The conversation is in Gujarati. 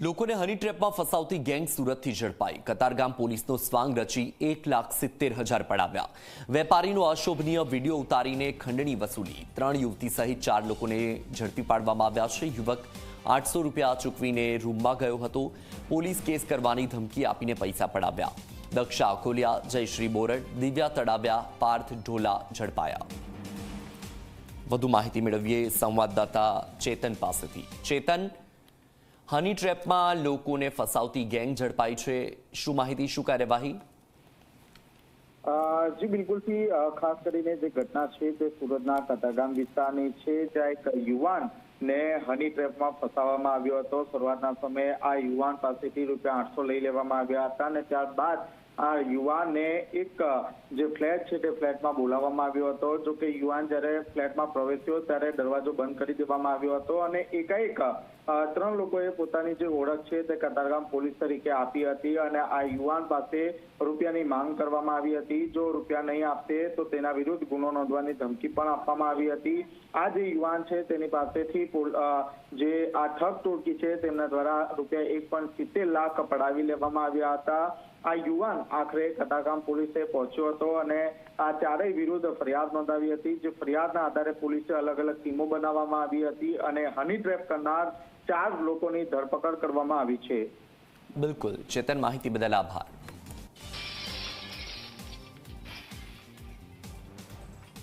લોકોને હની ટ્રેપમાં ફસાવતી ગેંગ સુરતથી ઝડપાઈ. કતારગામ પોલીસનો સ્વાંગ રચી એક લાખ સિત્તેર હજાર પડાવ્યા. વેપારીનો અશોભનીય વીડિયો ઉતારીને ખંડણી વસૂલી. ત્રણ યુવતી સહિત ચાર લોકોને ઝડપી પાડવામાં આવ્યા છે. યુવક આઠસો રૂપિયા ચૂકવીને રૂમમાં ગયો હતો. પોલીસ કેસ કરવાની ધમકી આપીને પૈસા પડાવ્યા. દક્ષા અકોલિયા, જયશ્રી બોરડ, દિવ્યા તડાવ્યા, પાર્થ ઢોલા ઝડપાયા. વધુ માહિતી મેળવીએ સંવાદદાતા ચેતન પાસેથી. ચેતન હની ટ્રેપમાં લોકોને ફસાવતી ગેંગ ઝડપાઈ છે. શું માહિતી, શું કાર્યવાહી? જી બિલકુલથી ખાસ કરીને જે ઘટના છે તે સુરતના કતારગામ વિસ્તારની છે, જ્યાં એક યુવાન ને હની ટ્રેપમાં ફસાવવામાં આવ્યો હતો. શરૂઆતના સમયે આ યુવાન પાસેથી રૂપિયા આઠસો લઈ લેવામાં આવ્યા હતા અને ત્યારબાદ આ યુવાનને એક જે ફ્લેટ છે તે ફ્લેટમાં બોલાવવામાં આવ્યો હતો. જો કે યુવાન જ્યારે ફ્લેટમાં પ્રવેશ્યો ત્યારે દરવાજો બંધ કરી દેવામાં આવ્યો હતો અને એકાએક ત્રણ લોકોએ પોતાની જે ઓળખ છે તે કતારગામ પોલીસ તરીકે આપી હતી અને આ યુવાન પાસે રૂપિયાની માંગ કરવામાં આવી હતી. જો રૂપિયા નહીં આપશે તો તેના વિરુદ્ધ ગુનો નોંધવાની ધમકી પણ આપવામાં આવી હતી. આ જે યુવાન છે તેની પાસેથી જે આ ઠગ ટોળકી છે તેમના દ્વારા રૂપિયા એક લાખ પડાવી લેવામાં આવ્યા હતા. આ યુવાન આખરે કતારગામ પોલીસે પહોંચ્યો હતો અને આ ચારેય વિરુદ્ધ ફરિયાદ નોંધાવી હતી. જે ફરિયાદના આધારે પોલીસે અલગ અલગ ટીમો બનાવવામાં આવી હતી અને હની ટ્રેપ કરનાર ચાર લોકોની ધરપકડ કરવામાં આવી છે. બિલકુલ. ચેતન માહિતી બદલ આભાર.